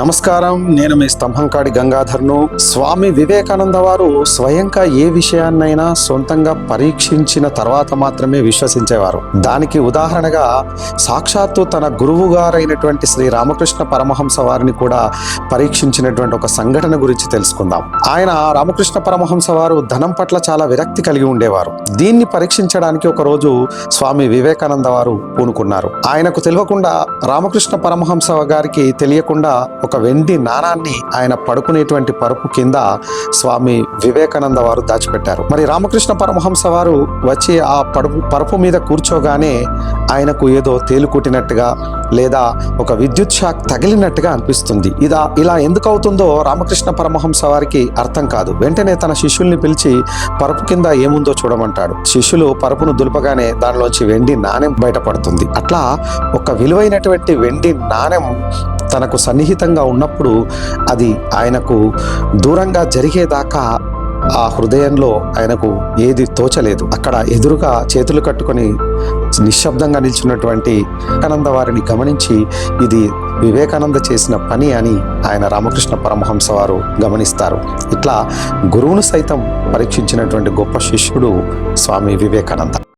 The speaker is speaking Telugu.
నమస్కారం. నేను మీ స్తంభంకాడి గంగాధర్ను. స్వామి వివేకానంద వారు స్వయంగా ఏ విషయాన్నైనా సొంతంగా పరీక్షించిన తర్వాత మాత్రమే విశ్వసించేవారు. దానికి ఉదాహరణగా సాక్షాత్తు తన గురువు గారైనటువంటి శ్రీ రామకృష్ణ పరమహంస వారిని కూడా పరీక్షించినటువంటి ఒక సంఘటన గురించి తెలుసుకుందాం. ఆయన రామకృష్ణ పరమహంస వారు ధనం పట్ల చాలా విరక్తి కలిగి ఉండేవారు. దీన్ని పరీక్షించడానికి ఒక రోజు స్వామి వివేకానంద వారు పూనుకున్నారు. ఆయనకు తెలియకుండా రామకృష్ణ పరమహంస గారికి తెలియకుండా ఒక వెండి నాణాన్ని ఆయన పడుకునేటువంటి పరుపు కింద స్వామి వివేకానంద వారు దాచిపెట్టారు. మరి రామకృష్ణ పరమహంస వారు వచ్చి ఆ పడుపు పరుపు మీద కూర్చోగానే ఆయనకు ఏదో తేలుకుట్టినట్టుగా లేదా ఒక విద్యుత్ షాక్ తగిలినట్టుగా అనిపిస్తుంది. ఇదా ఇలా ఎందుకు అవుతుందో రామకృష్ణ పరమహంస వారికి అర్థం కాదు. వెంటనే తన శిష్యుల్ని పిలిచి పరుపు కింద ఏముందో చూడమంటాడు. శిష్యులు పరుపును దులపగానే దానిలోంచి వెండి నాణెం బయటపడుతుంది. అట్లా ఒక విలువైనటువంటి వెండి నాణెం తనకు సన్నిహితంగా ఉన్నప్పుడు అది ఆయనకు దూరంగా జరిగేదాకా ఆ హృదయంలో ఆయనకు ఏది తోచలేదు. అక్కడ ఎదురుగా చేతులు కట్టుకొని నిశ్శబ్దంగా నిల్చున్నటువంటి వివేకానంద వారిని గమనించి ఇది వివేకానంద చేసిన పని అని ఆయన రామకృష్ణ పరమహంస వారు గమనిస్తారు. ఇట్లా గురువును సైతం పరీక్షించినటువంటి గొప్ప శిష్యుడు స్వామి వివేకానంద.